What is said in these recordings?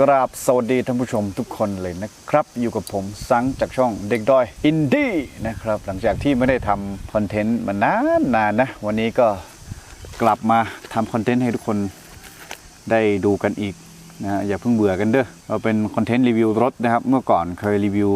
กราบสวัสดีท่านผู้ชมทุกคนเลยนะครับ อยู่กับผมซังจากช่องเด็กดอยอินดี้นะครับ หลังจากที่ไม่ได้ทำคอนเทนต์มานานนานนะ วันนี้ก็กลับมาทำคอนเทนต์ให้ทุกคนได้ดูกันอีกนะอย่าเพิ่งเบื่อกันเด้อเราเป็นคอนเทนต์รีวิวรถนะครับ เมื่อก่อนเคยรีวิว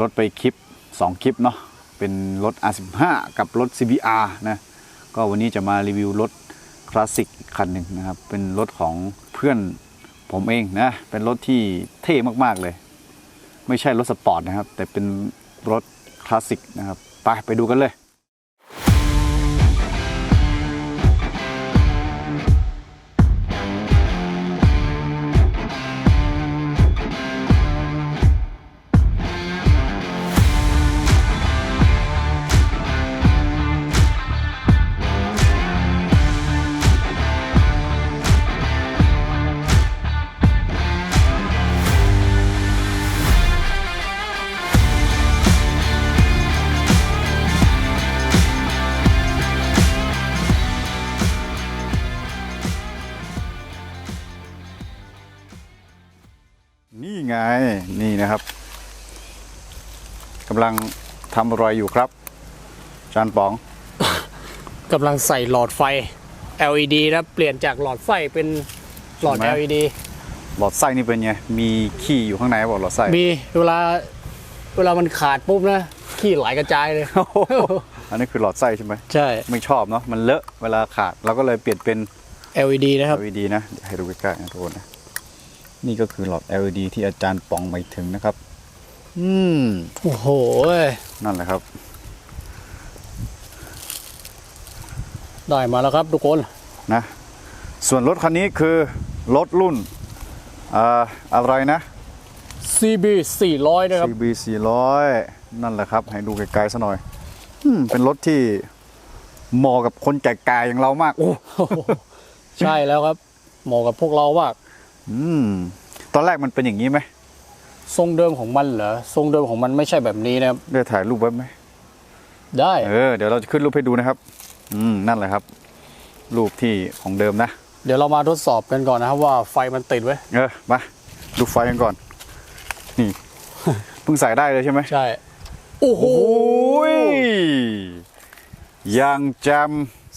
รถไปคลิป 2 คลิปเนาะเป็นรถ R15 กับรถ CBR นะก็วันนี้จะมารีวิวรถคลาสสิกอีกคันหนึ่งนะครับ เป็นรถของเพื่อน ผมเองนะ เป็นรถที่เท่มากๆเลย ไม่ใช่รถสปอร์ตนะครับ แต่เป็นรถคลาสสิกนะครับ ไปไปดูกันเลยำลังทำอะไรอยู่ครับจานป๋อง กำลังใส่หลอดไฟ LED นะเปลี่ยนจากหลอดไฟเป็นหลอด ใช่ไหม LED หลอดไส้นี่เป็นไง มีขี้อยู่ข้างในบอกหลอดไส้ มีเวลาเวลามันขาดปุ๊บนะขี้ไหลกระจายเลยโอ้โหอันนี้คือหลอดไส้ใช่ไหมใช่ ไม่ชอบเนาะมันเลอะเวลาขาดเราก็เลยเปลี่ยนเป็น LED นะครับ LED นะเดี๋ยวให้ดูใกล้ๆนะทุกคนนะนี่ก็คือหลอด LED ที่อาจารย์ป๋องหมายถึงนะครับ อืมโอ้โห นั่นแหละครับ ได้มาแล้วครับทุกคนนะ ส่วนรถคันนี้คือ รถรุ่นอ่าอะไรนะ CB 400นะครับ CB 400นั่นแหละครับ ให้ดูไกลๆซะหน่อยอืมเป็นรถที่เหมาะกับคนแก่ๆอย่างเรามากโอ้ใช่แล้วครับ เหมาะกับพวกเรามากอืมตอนแรกมันเป็นอย่างนี้ไหม ทรงเดิมของมันเหรอทรงเดิมของมันไม่ใช่แบบนี้นะครับได้ถ่ายรูปไว้ไหมได้เออเดี๋ยวเราจะขึ้นรูปให้ดูนะครับ อืมนั่นแหละครับ รูปที่ของเดิมนะเดี๋ยวเรามาทดสอบกันก่อนนะครับ ว่าไฟมันติดไว้เออมาดูไฟกันก่อนนี่เพิ่งใส่ได้เลยใช่ไหมใช่โอ้โหโอ้ยยังจ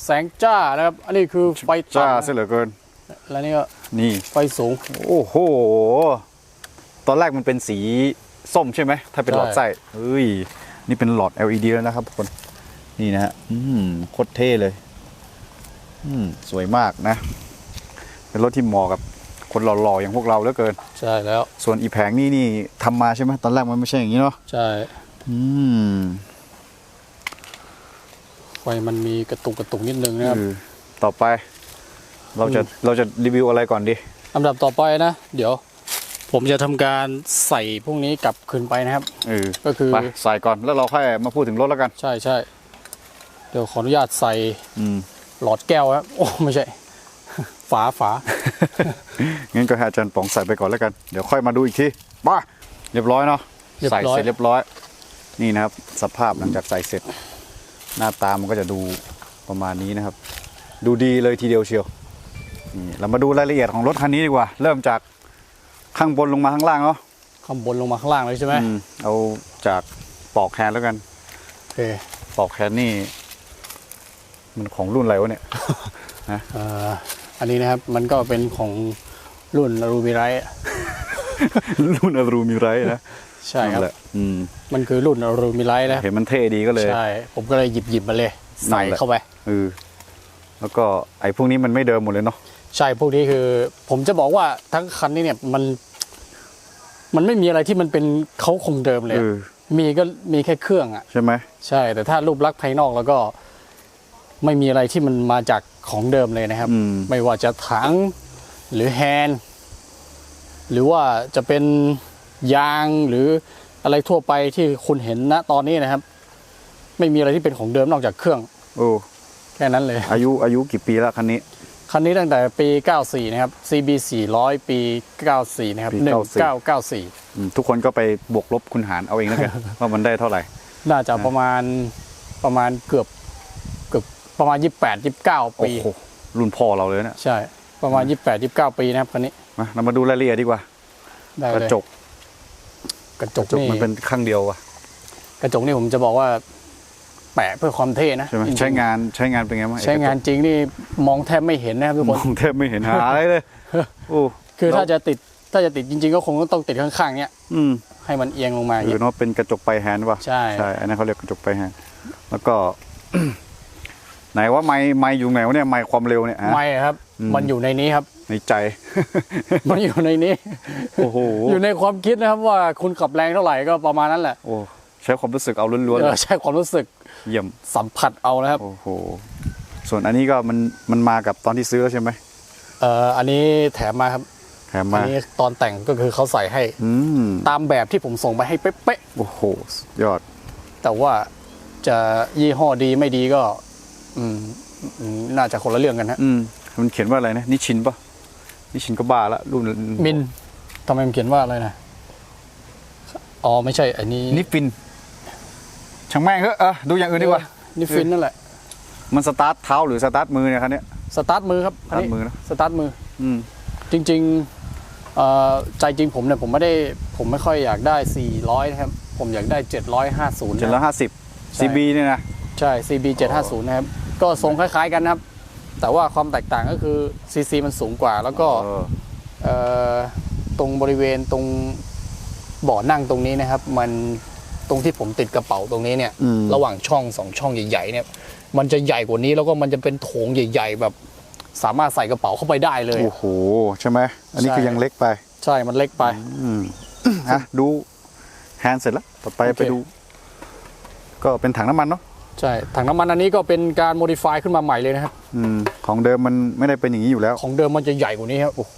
แสงจ้านะครับ อันนี้คือไฟำจ้าต่ำเสียเหลือเกิน แล้วนี่ก็นี่ไฟสูง โอ้โห ตอนแรกมันเป็นสีส้มใช่ไหม ถ้าเป็นหลอดใช่ไส้เอ้ย นี่เป็นหลอด LED แล้วนะครับทุกคน นี่นะฮะ อืมโคตรเท่เลย อืมสวยมากนะ เป็นรถที่เหมาะกับคนหล่อๆอย่างพวกเราเหลือเกิน ใช่แล้ว ส่วนอีแผงนี่นี่ทำมาใช่ไหมตอนแรกมันไม่ใช่อย่างนี้เนาะ ใช่ อืมไฟมันมีกระตุกกระตุกนิดนึงนะครับเออต่อไป เราจะเราจะรีวิวอะไรก่อนดีลำดับต่อไปนะ เดี๋ยว ผมจะทำการใส่พวกนี้กลับคืนไปนะครับเออก็คือไปใส่ก่อนแล้วเราค่อยมาพูดถึงรถแล้วกัน ใช่ใช่เดี๋ยวขออนุญาตใส่อืมหลอดแก้วครับโอ้ไม่ใช่ ฝาฝางั้นก็ให้อาจารย์ป๋องใส่ไปก่อนแล้วกัน เดี๋ยวค่อยมาดูอีกทีมาเรียบร้อยเนาะเรียบใส่ร้อยเสร็จเรียบร้อย นี่นะครับ สภาพหลังจากใส่เสร็จ หน้าตามันก็จะดูประมาณนี้นะครับ ดูดีเลยทีเดียวเชียวนี่เรามาดูรายละเอียดของรถคันนี้ดีกว่า เริ่มจาก ข้างบนลงมาข้างล่างเนาะข้างบนลงมาข้างล่างเลยใช่ไหมอืมเอาจากปอกแคนแล้วกัน โอเคปอกแคนนี่ มันของรุ่นอะไรวะเนี่ย เอ่ออันนี้นะครับมันก็เป็นของรุ่นรูบิไรรุ่นอรูมิไรนะใช่ครับ นั่นแหละอืมมันคือรุ่นรูบิไรนะเห็นมันเท่ดีก็เลย ใช่ผมก็เลยหยิบหยิบมาเลยใส่นั่นแหละ เข้าไป เออแล้วก็ไอ้พวกนี้มันไม่เดิมหมดเลยเนาะ ใช่พวกนี้คือ ผมจะบอกว่าทั้งคันนี้เนี่ยมัน มันไม่มีอะไรที่มันเป็นเขาคงเดิมเลย เออะอมีก็มีแค่เครื่องอะ ใช่ไหมใช่ แต่ถ้ารูปลักษณ์ภายนอกแล้วก็ ไม่มีอะไรที่มันมาจากของเดิมเลยนะครับ อืม ไม่ว่าจะถังหรือแฮนด์หรือว่าจะเป็นยางหรืออะไรทั่วไปที่คุณเห็นณตอนนี้นะครับ ไม่มีอะไรที่เป็นของเดิมนอกจากเครื่อง โอ้ แค่นั้นเลย อายุอายุกี่ปีแล้วคันนี้ คันนี้ตั้งแต่ปี 94 นะครับ CB 400 ปี 94 นะครับ ปี1994 อืมทุกคนก็ไปบวกลบคุณหารเอาเองแล้วกัน ว่ามันได้เท่าไหร่ น่าจะประมาณประมาณเกือบเกือบประมาณ 28 29 โอ้ปี โหรุ่นพ่อเราเลยเนี่ยใช่ ประมาณ 28 29 ปีนะครับคันนี้มาเรามาดูรายละเอียดดีกว่า ได้กระเลยจกกระจกกระจกนี่มันเป็นข้างเดียวอะกระจกนี่ผมจะบอกว่า แปะเพื่อความเท่นะใช่ไหมจริๆใช้งานใช้งานเป็นไงบ้างใช้งานจริงนี่มองแทบไม่เห็นนะครับทุกมคอนงแทบไม่เห็นหาอะไรเลยโอ้คือถ้าแล้วจะติดถ้าจะติดจริง ๆ ก็คงต้องติดข้างๆเนี้ยอืมให้มันเอียงลงมาอย่างหรือเงี้ยว่าเป็นกระจกไปแฮนด์ป่ะใช่ ใช่อันนั้นเขาเรียกกระจกไปแฮนด์แล้วก็ ไหนว่าไม้ไม้อยู่ไหนวะเนี่ยไม้ความเร็วเนี่ยฮะ ไม่ครับ อืม มันอยู่ในนี้ครับ ในใจ มันอยู่ในนี้ โอ้โหอยู่ในความคิดนะครับว่าคุณขับแรงเท่าไหร่ก็ประมาณนั้นแหละโอ้ใช้ความรู้สึกเอาล้วนๆเอเลอยใช่ความรู้สึก เยี่ยมสัมผัสเอานะครับ โอ้โห ส่วนอันนี้ก็มันมันมากับตอนที่ซื้อแล้วใช่ไหมเอ่ออันนี้แถมมาครับแถมอันมานี้ตอนแต่งก็คือเขาใส่ให้อืมตามแบบที่ผมส่งไปให้เป๊ะโอ้โหสุดยอด ๆแต่ว่าจะยี่ห้อดีไม่ดีก็ อืมอืมน่าจะคนละเรื่องกันฮะอืมมันเขียนว่าอะไรนะนิชินป่ะนิชินก็บ้าละรุ่นมินทำไมมันเขียนว่าอะไรนะอ๋อไม่ใช่อันนี้นิฟิน ช่างแม่งเถอะเออดูอย่างอื่นดีกว่า นี่ฟินนั่นแหละ มันสตาร์ทเท้าหรือสตาร์ทมือเนี่ยคันเนี้ยสตาร์ทมือครับสตาร์ทมือนะสตาร์ทมือ อืมจริงๆเอ่อใจจริงผมเนี่ยผมไม่ได้ผมไม่ค่อยอยากได้ 400 นะครับ ผมอยากได้ 750เจ็ดร้อยนะห้าสิบใช่ซีบีเนี่ยนะ ใช่ CB 750 นะครับ ก็ทรงคล้ายๆกันนะครับ แต่ว่าความแตกต่างก็คือ CC มันสูงกว่า แล้วก็เออเอ่อตรงบริเวณตรงเบาะนั่งตรงนี้นะครับ มัน ตรงที่ผมติดกระเป๋าตรงนี้เนี่ย อืม ระหว่างช่องสองช่องใหญ่ๆเนี่ย มันจะใหญ่กว่านี้แล้วก็มันจะเป็นโถงใหญ่ ๆ แบบ สามารถใส่กระเป๋าเข้าไปได้เลย โอ้โห ใช่ไหม อันนี้ใช่ คือยังเล็กไปใช่ มันเล็กไปอืมฮะดูแฮนด์เสร็จแล้ว ต่อไปโอเค ไปดู ก็เป็นถังน้ำมันเนาะใช่ ถังน้ำมันอันนี้ก็เป็นการโมดิฟายขึ้นมาใหม่เลยนะครับ อืม ของเดิมมันไม่ได้เป็นอย่างนี้อยู่แล้ว ของเดิมมันจะใหญ่กว่านี้ครับ โอ้โห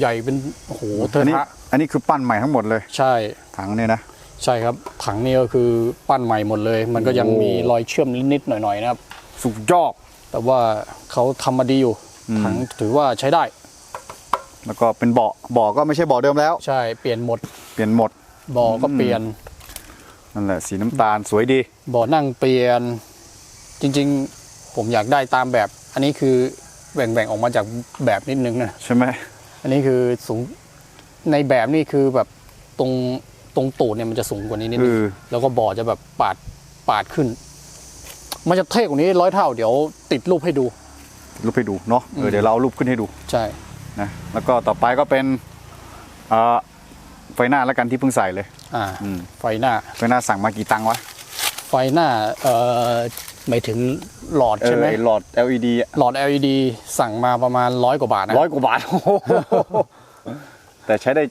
ใหญ่เป็น โอ้โหเทออันร์นี้ทะอันนี้คือปั้นใหม่ทั้งหมดเลย ใช่ ถังเนี่ยนะ ใช่ครับถังนี้ก็คือปั้นใหม่หมดเลย มันก็ยังโอ้มีรอยเชื่อมนิดๆหน่อยๆนะครับ สุดยอดแต่ว่าเขาทำมาดีอยู่อืมถังถือว่าใช้ได้ แล้วก็เป็นเบาะเบาะก็ไม่ใช่เบาะเดิมแล้ว ใช่เปลี่ยนหมดเปลี่ยนหมดเบาะก็เปลี่ยนนั่นแหละสีน้ำตาลสวยดีเบาะนั่งเปลี่ยน จริงๆผมอยากได้ตามแบบ อันนี้คือแบ่งๆออกมาจากแบบนิดนึงนะใช่ไหมอันนี้คือสูงในแบบนี่คือแบบตรง ตรงตูดเนี่ยมันจะสูงกว่านี้นิดเอนึงอแล้วก็เบาะจะแบบปาดปาดขึ้น มันจะเท่กว่านี้ร้อยเท่าเดี๋ยวติดรูปให้ดู รูปให้ดูเนาะเออเดี๋ยวเราเอารูปขึ้นให้ดู ใช่นะแล้วก็ต่อไปก็เป็นเอ่อไฟหน้าแล้วกันที่เพิ่งใส่เลย อ่าอืมไฟหน้า ไฟหน้าสั่งมากี่ตังค์วะ ไฟหน้าเอ่อหมายถึงหลอดเอใช่อไหมไอ้หลอด LED อะหลอด LED สั่งมาประมาณร้อยกว่าบาทนะร้อยกว่าบาท แต่ใช้ได้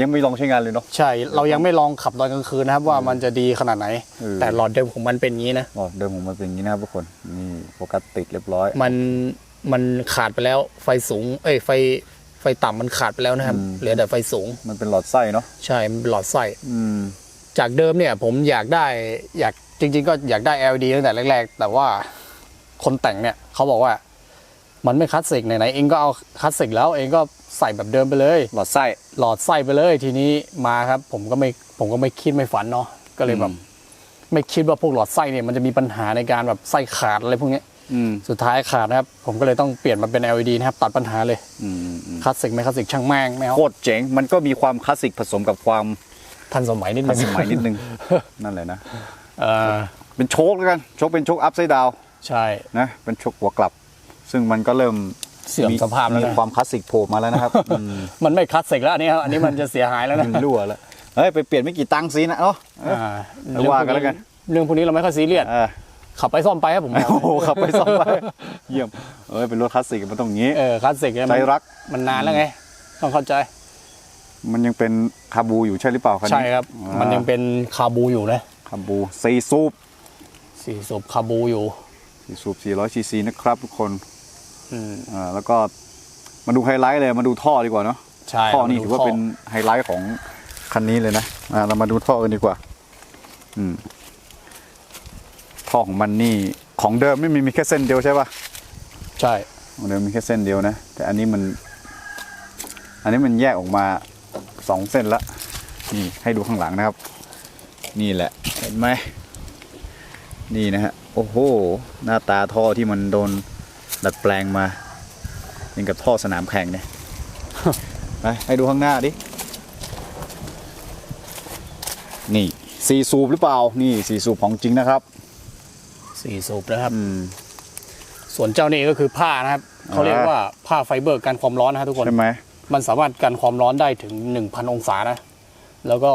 ยังไม่ลองใช้งานเลยเนาะ ใช่เรายังไม่ลองขับตอนกลางคืนนะครับว่ามันจะดีขนาดไหน เออ แต่หลอดเดิมของมันเป็นอย่างนี้นะหลอดเดิมของมันเป็นอย่างนี้นะครับทุกคนนี่โฟกัสติดเรียบร้อยมันมันขาดไปแล้วไฟสูง เอ้ยไฟไฟต่ำมันขาดไปแล้วนะครับอืมเหลือแต่ไฟสูง มันเป็นหลอดไส้เนาะใช่มันเป็นหลอดไส้อืม จากเดิมเนี่ยผมอยากได้อยากจริง ๆ ก็อยากได้ LED ตั้งแต่แรก ๆ แต่ว่าคนแต่งเนี่ยเขาบอกว่า มันไม่คลาสสิกไหนๆเองก็เอาคลาสสิกแล้วเองก็ ใส่แบบเดิมไปเลย หลอดไส้หลอดไส้ไปเลยทีนี้มาครับ ผมก็ไม่ผมก็ไม่คิดไม่ฝันเนาะก็เลยแบบอืมไม่คิดว่าพวกหลอดไส้เนี่ยมันจะมีปัญหาในการแบบไส้ขาดอะไรพวกเนี้ยอืมสุดท้ายขาดนะครับ ผมก็เลยต้องเปลี่ยนมาเป็น LED นะครับ ตัดปัญหาเลยอืมอืมคลาสสิกไม่คลาสสิกช่างแม่งไม่เอาโคตรเจ๋ง มันก็มีความคลาสสิกผสมกับความทันสมัยนิดทันึนงสมัยนิดนึง นั่นแหละนะเออเป็นโชคแล้วกัน โชคเป็นโชคอัพไซด์ดาวใช่นะเป็นโชคหัวกลับ ซึ่งมันก็เริ่ม เสื่อมสภาพแล้วมีนะความคลาสสิกโผล่มาแล้วนะครับอืมมันไม่คลาสสิกแล้วอันนี้ครับอันนี้มันจะเสียหายแล้วนะมันรั่วแล้วเฮ้ยไปเปลี่ยนไม่กี่ตังค์สินะเนาะ อ่าแล้วว่ากันแล้วกัน เรื่องพวกนี้เราไม่ค่อยซีเรียสเออขับไปซ่อมไปครับผมโอ้โหขับไปซ่อมไปเยี่ยมเอ้ยเป็นรถคลาสสิกมันต้องอย่างนี้ เออคลาสสิกเนี่ยใจมันรักมันนานแล้วไงต้องเข้าใจ มันยังเป็นคาบูอยู่ใช่หรือเปล่าคันนี้ใช่ครับ อ่ามันยังเป็นคาบูอยู่นะคาบูซีซูปสี่สูบคาบูอยู่ซีซูป400ซีซีนะครับทุกคน อืมอ่าแล้วก็มาดูไฮไลท์เลยมาดูท่อดีกว่าเนาะใช่ท่อนี่มดูถือว่าเป็นไฮไลท์ของคันนี้เลยนะอ่าเรามาดูท่อกันดีกว่า อืมท่อของมันนี่ของเดิมไม่มีมีแค่เส้นเดียวใช่ปะใช่ของเดิมมีแค่เส้นเดียวนะแต่อันนี้มัน อันนี้มันแยกออกมาสองเส้นละนี่ให้ดูข้างหลังนะครับ นี่แหละเห็นไหมนี่นะฮะโอ้โห หน้าตาท่อที่มันโดน ดัดแปลงมาเป็นกับท่อสนามแข่งเนี่ยไปให้ดูข้างหน้าดิ นี่สีสูบหรือเปล่า นี่สีสูบของจริงนะครับสี่สูบนะครับ อืม ส่วนเจ้านี่ก็คือผ้านะครับ เขาเรียกว่าผ้าไฟเบอร์กันความร้อนนะครับทุกคน ใช่ไหม มันสามารถกันความร้อนได้ถึง 1,000 องศานะ แล้วก็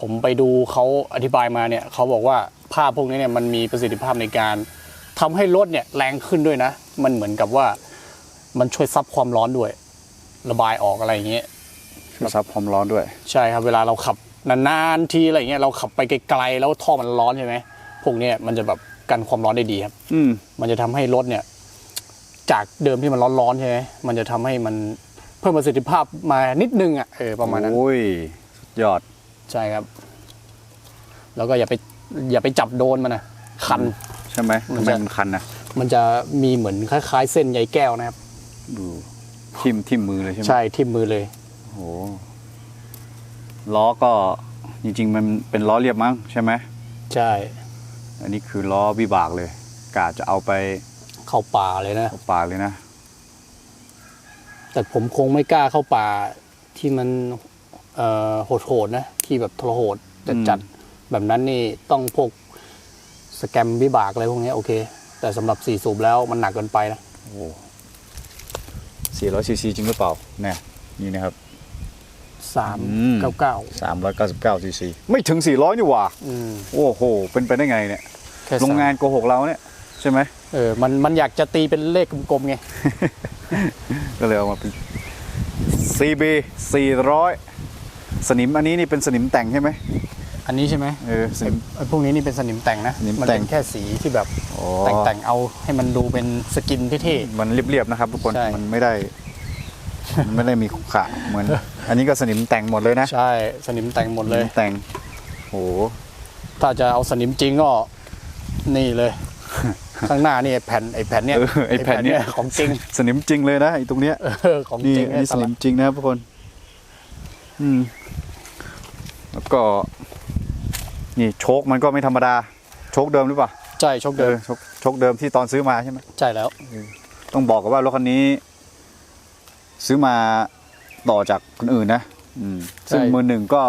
ผมไปดูเขาอธิบายมาเนี่ยเขาบอกว่าผ้าพวกนี้เนี่ยมันมีประสิทธิภาพในการ ทำให้รถเนี่ยแรงขึ้นด้วยนะ มันเหมือนกับว่ามันช่วยซับความร้อนด้วย ระบายออกอะไรอย่างเงี้ยช่วยซับความร้อนด้วย ใช่ครับเวลาเราขับนานๆทีอะไรเงี้ยเราขับไปไกลๆแล้วท่อมันร้อนใช่ไหมพวกเนี้ยมันจะแบบกันความร้อนได้ดีครับ อืมมันจะทำให้รถเนี่ย จากเดิมที่มันร้อนๆใช่ไหมมันจะทำให้มันเพิ่มประสิทธิภาพมานิดนึงอะเออประมาณนั้นโอ้ยสุดยอดใช่ครับ แล้วก็อย่าไปอย่าไปจับโดนมันนะคัน ใช่ไหมมัทำนไมจะมันคันนะมันจะมีเหมือนคล้าย ๆ เส้นใยแก้วนะครับดูทิ่มทิ่มมือเลยใช่ไหมใช่ทิ่มมือเลยโอ้โหล้อก็จริง ๆ มันเป็นล้อเรียบมั้งใช่ไหมใช่ อันนี้คือล้อวิบากเลย กาจะเอาไปเข้าป่าเลยนะเอาปากเลยนะ แต่ผมคงไม่กล้าเข้าป่าที่มันเอ่อโหดๆนะ ที่แบบทรหดจัดจัดๆแบบนั้นนี่ต้องพวก สแกมวิบากอะไรพวกนี้โอเค แต่สำหรับสี่สูบแล้วมันหนักเกินไปนะโอ้สี่ร้อยซีซีจริงหรือเปล่าเนี่ยนี่นะครับสามอืมเก้าเก้าสามร้อยเก้าสิบเก้าซีซีไม่ถึงสี่ร้อยนี่หว่าอืมโอ้โห เป็นไปได้ไงเนี่ยแค่โรงงานโกหกเราเนี่ยใช่ไหมเออมันมันอยากจะตีเป็นเลขกลมๆไง ก็เลยเอามาเป็น CB 400 สนิมอันนี้นี่เป็นสนิมแต่งใช่ไหม อันนี้ใช่ไหมเออสนิม ไอ้พวกนี้นี่เป็นสนิมแต่งนะสนิมมันแต่เป็งนแค่สีที่แบบอ๋อแต่งแต่งๆเอาให้มันดูเป็นสกินเท่ มันเรียบๆนะครับ ทุกคนใช่ มันไม่ได้มันไม่ได้มีขรุขระเหมือน อันนี้ก็สนิมแต่งหมดเลยนะๆใช่สนิมแต่งหมดเลย สนิมแต่งโห ถ้าจะเอาสนิมจริงก็นี่เลย ข้างหน้านี่ไอ้แผ่นไอ้แผ่นเนี้ยเออไอแผ่นเนี้ย ของจริงสนิมจริงเลยนะไอตรงเนี้ย เออของนี่จริงอันนี้สนิมไอ้จริงนะครับทุกคน อืม แล้วก็ นี่โชคมันก็ไม่ธรรมดา โชคเดิมหรือเปล่าใช่โชคเอเดิอมโชคโชคเดิมที่ตอนซื้อมาใช่ไหมใช่แล้ว ต้องบอกกันว่ารถคันนี้ ซื้อมาต่อจากคนอื่นนะอืมซึ่งใช่มือหนึ่งก็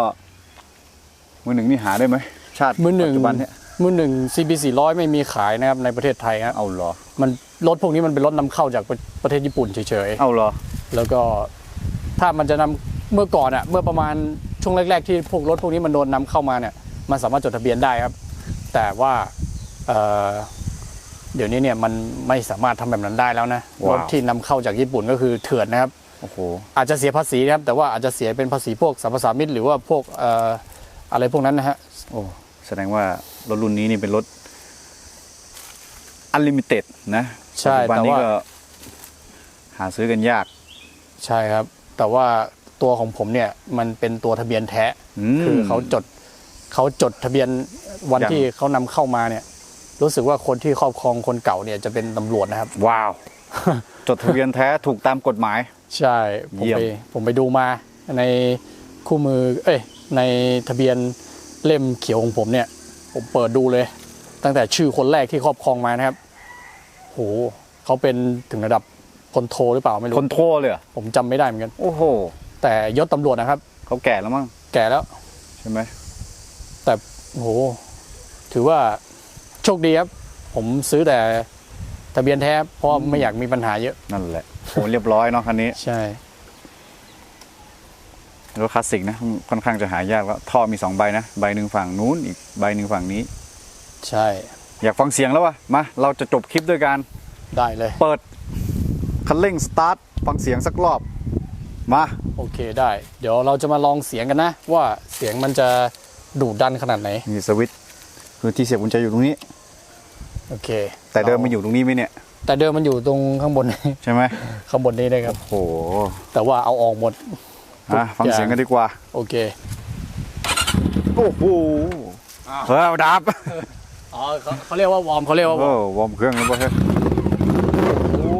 มือหนึ่งนี่หาได้ไหมชาติมือหนึ่งปัจจุบันเนี่ยมือหนึ่ง CB 400 ไม่มีขายนะครับในประเทศไทยครับเอาเหรอมันรถพวกนี้มันเป็นรถนำเข้าจากประประเทศญี่ปุ่นเฉยเอาเหรอ ๆ แล้วก็ถ้ามันจะนำเมื่อก่อนอะเมื่อประมาณช่วงแรก ๆ ที่พวกรถพวกนี้มันโดนนำเข้ามาเนี่ย มันสามารถจดทะเบียนได้ครับ แต่ว่าเอ่อเดี๋ยวนี้เนี่ยมันไม่สามารถทำแบบนั้นได้แล้วนะว้าวรถที่นำเข้าจากญี่ปุ่นก็คือเถื่อนนะครับโอ้โหอาจจะเสียภาษีนะครับ แต่ว่าอาจจะเสียเป็นภาษีพวกสรรพสามิตหรือว่าพวกเอ่ออะไรพวกนั้นนะฮะโอ้แสดงว่ารถรุ่นนี้นี่เป็นรถอันลิมิเต็ดนะใช่ปัจจุบันแต่นี้ว่าก็หาซื้อกันยาก ใช่ครับ แต่ว่าตัวของผมเนี่ยมันเป็นตัวทะเบียนแท้อืมคือเขาจด เขาจดทะเบียนวันอย่างที่เขานำเข้ามาเนี่ย รู้สึกว่าคนที่ครอบครองคนเก่าเนี่ยจะเป็นตำรวจนะครับ ว้าว จดทะเบียนแท้ถูกตามกฎหมาย ใช่ ผมเยี่ยม ไปผมไปดูมาในคู่มือ เอ้ยในทะเบียนเล่มเขียวของผมเนี่ย ผมเปิดดูเลย ตั้งแต่ชื่อคนแรกที่ครอบครองมานะครับโหเขาเป็นถึงระดับพลโทหรือเปล่าไม่รู้ คนโทรเลยเหรอผมจำไม่ได้เหมือนกัน โอ้โหแต่ยศตำรวจนะครับ เขาแก่แล้วมั้งแก่แล้ว ใช่ไหม แต่โอ้โหถือว่าโชคดีครับ ผมซื้อแต่ทะเบียนแท้เพราะไม่อยากมีปัญหาเยอะ นั่นแหละโอ้เรียบร้อยเนาะคันนี้ใช่รถคลาสสิกนะค่อนข้างจะหายากแล้วท่อมีสองใบนะใบหนึ่งฝั่งนู้นอีกใบหนึ่งฝั่งนี้ ใช่ อยากฟังเสียงแล้ววะมาเราจะจบคลิปด้วยการได้เลย เปิดคันเร่งสตาร์ทฟังเสียงสักรอบมาโอเคได้ เดี๋ยวเราจะมาลองเสียงกันนะ ว่าเสียงมันจะ ดุดันขนาดไหนนี่สวิตช์คือที่เสียบกุญแจอยู่ตรงนี้ โอเคแต่เดิมมันอยู่ตรงนี้ไหมเนี่ย แต่เดิมมันอยู่ตรงข้างบน ใช่ไหมข้างบนนี้ได้ครับโอ้โหแต่ว่าเอาออกหมด อะฟังเสียงกันดีกว่า โอเค โอ้โหเฮ้ยเอาดับ อ๋อเขาเขาเรียกว่าวอร์มเขาเรียกว่าวอโอ้ร์มวอร์มเครื่องแล้วป่ะเฮ้ยโอ้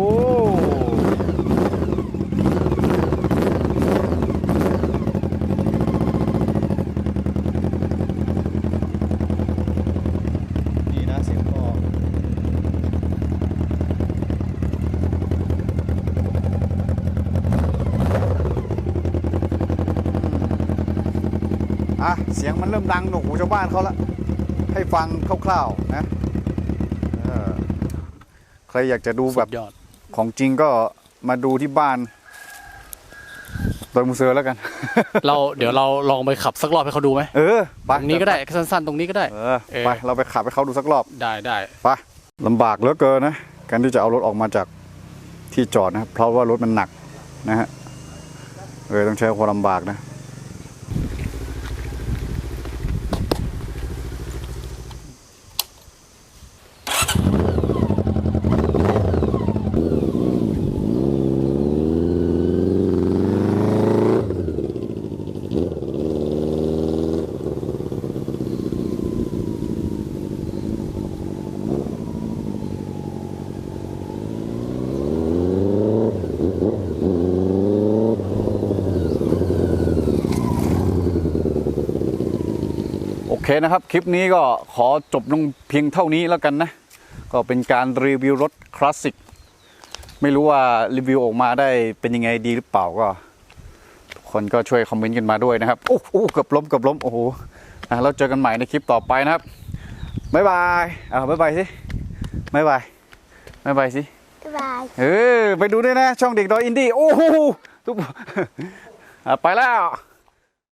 นี่นะเสียงก็ อะเสียงมันเริ่มดังหนวกหูชาวบ้านเขาละให้ฟังคร่าวๆนะเออใครอยากจะดูแบบสุดยอดของจริงก็มาดูที่บ้านโดยมูเซอร์แล้วกัน เราเดี๋ยวเราลองไปขับสักรอบให้เขาดูไหมเออไปตรงนี้ก็ได้สั้นๆ ตรงนี้ก็ได้เออเออไปเราไปขับให้เขาดูสักรอบได้ได้ไปลำบากเหลือเกินนะการที่จะเอารถออกมาจากที่จอดนะครับเพราะว่ารถมันหนักนะฮะเออต้องใช้ความลำบากนะ เคนะครับ คลิปนี้ก็ขอจบลงเพียงเท่านี้แล้วกันนะ ก็เป็นการรีวิวรถคลาสสิก ไม่รู้ว่ารีวิวออกมาได้เป็นยังไงดีหรือเปล่าก็ ทุกคนก็ช่วยคอมเมนต์กันมาด้วยนะครับ โอ้โอ้เกือบล้มเกือบล้มโอ้โหอะแล้วเจอกันใหม่ในคลิปต่อไปนะครับบ๊ายบายอ่าบ๊ายบายสิบ๊ายบายบ๊ายบายสิบายเออไปดูด้วยนะ ช่องเด็กดอยอินดี้โอ้โหทุกอะไปแล้ว